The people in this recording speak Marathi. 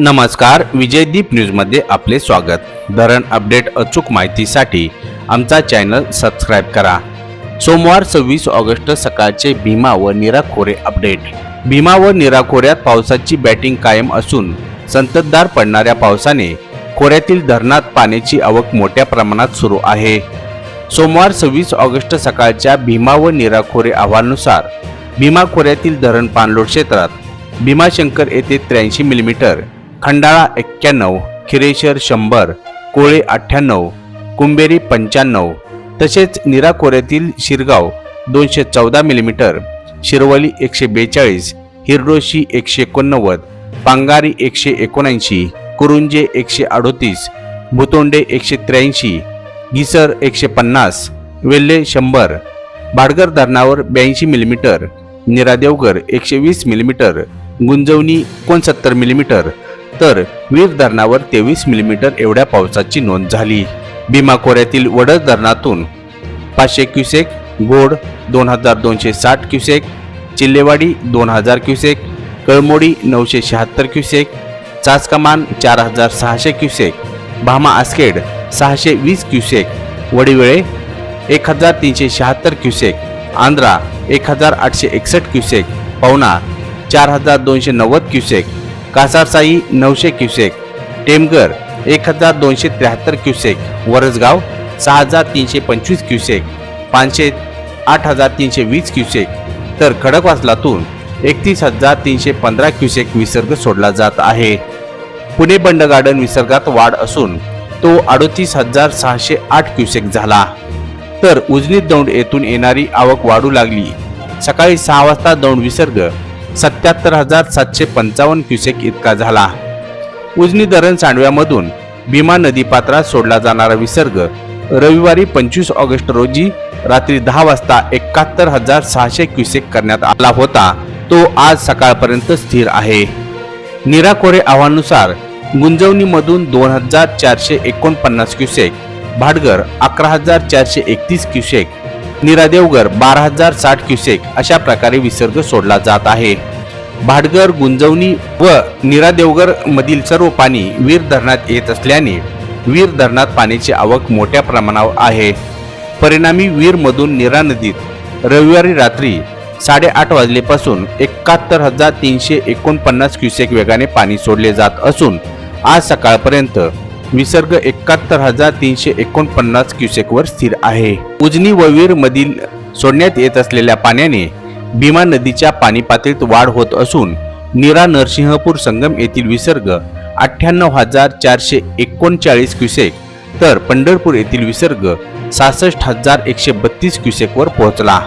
नमस्कार विजयदीप न्यूजमध्ये आपले स्वागत. धरण अपडेट अचूक माहितीसाठी आमचा चॅनल सबस्क्राईब करा. सोमवार सव्वीस ऑगस्ट सकाळचे भीमा व निराखोरे अपडेट. भीमा व निराखोऱ्यात पावसाची बॅटिंग कायम असून संततधार पडणाऱ्या पावसाने खोऱ्यातील धरणात पाण्याची आवक मोठ्या प्रमाणात सुरू आहे. सोमवार सव्वीस ऑगस्ट सकाळच्या भीमा व निराखोरे अहवालनुसार अहवालानुसार भीमा खोऱ्यातील धरण पाणलोट क्षेत्रात भीमाशंकर येथे त्र्याऐंशी मिलीमीटर खंडाळा एक्क्याण्णव खिरेश्वर शंभर कोळे अठ्ठ्याण्णव कुंभेरी पंच्याण्णव तसेच निराकोऱ्यातील शिरगाव दोनशे चौदा मिलीमीटर शिरवली एकशे बेचाळीस हिरडोशी एकशे एकोणनव्वद पांगारी एकशे एकोणऐंशी कुरुंजे एकशे अडोतीस भुतोंडे एकशे त्र्याऐंशी घिसर एकशे पन्नास वेल्हे शंभर भाडगर धरणावर ब्याऐंशी मिलीमीटर निरादेवगर एकशे वीस मिलीमीटर गुंजवणी एकोणसत्तर मिलीमीटर तर वीर धरणावर तेवीस मिलीमीटर एवढ्या पावसाची नोंद झाली. भीमा खोऱ्यातील वडद धरणातून पाचशे क्युसेक गोड दोन हजार दोनशे साठ क्युसेक चिल्लेवाडी दोन हजार क्युसेक कळमोडी नऊशे शहात्तर क्युसेक चाचकमान चार हजार सहाशे क्युसेक भामा आस्केड सहाशे वीस क्युसेक वडिवेळे एक हजार तीनशे शहात्तर क्युसेक आंध्रा एक हजार आठशे एकसष्ट क्युसेक पवना चार हजार दोनशे नव्वद क्युसेक कासारसाई नऊशे क्युसेक टेमगर एक हजार दोनशे त्र्याहत्तर क्युसेक वरसगाव सहा हजार तीनशे पंचवीस क्युसेक पाचशे आठ हजार तीनशे वीस क्युसेक. तर खडकवासलातून एकतीस हजार तीनशे पंधरा क्युसेक विसर्ग सोडला जात आहे. पुणे बंड गार्डन विसर्गात वाढ असून तो अडोतीस हजार सहाशे आठ क्युसेक झाला. तर उजनीत दौंड येथून येणारी आवक वाढू लागली. सकाळी सहा वाजता दौंड विसर्ग सत्याहत्तर हजार सातशे पंचावन्न क्युसेक इतका झाला. उजनी धरण सांडव्यामधून भीमा नदीपात्रात सोडला जाणारा विसर्ग रविवारी पंचवीस ऑगस्ट रोजी रात्री दहा वाजता एकाहत्तर हजार सहाशे क्युसेक करण्यात आला होता. तो आज सकाळपर्यंत स्थिर आहे. निराकोरे खोरे गुंजवणीमधून दोन हजार चारशे एकोणपन्नास क्युसेक भाडगर अकरा हजार चारशे एकतीस क्युसेक निरादेवगर बारा हजार साठ क्युसेक अशा प्रकारे विसर्ग सोडला जात आहे. भाटगर गुंजवणी व निरादेवगर मधील सर्व पाणी वीर धरणात येत असल्याने वीर धरणात पाण्याची आवक मोठ्या प्रमाणावर आहे. परिणामी वीरमधून निरा नदीत रविवारी रात्री साडेआठ वाजलेपासून एकाहत्तर हजार तीनशे एकोणपन्नास क्युसेक वेगाने पाणी सोडले जात असून आज सकाळपर्यंत विसर्ग एकाहत्तर हजार तीनशे एकोणपन्नास क्युसेकवर स्थिर आहे. उजनी ववीरमधील मधील सोडण्यात येत असलेल्या पाण्याने भीमा नदीच्या पाणी पातळीत वाढ होत असून निरा नरसिंहपूर संगम येथील विसर्ग अठ्ठ्याण्णव हजार चारशे एकोणचाळीस क्युसेक तर पंढरपूर येथील विसर्ग सहासष्ट हजार एकशे बत्तीस क्युसेकवर पोहोचला.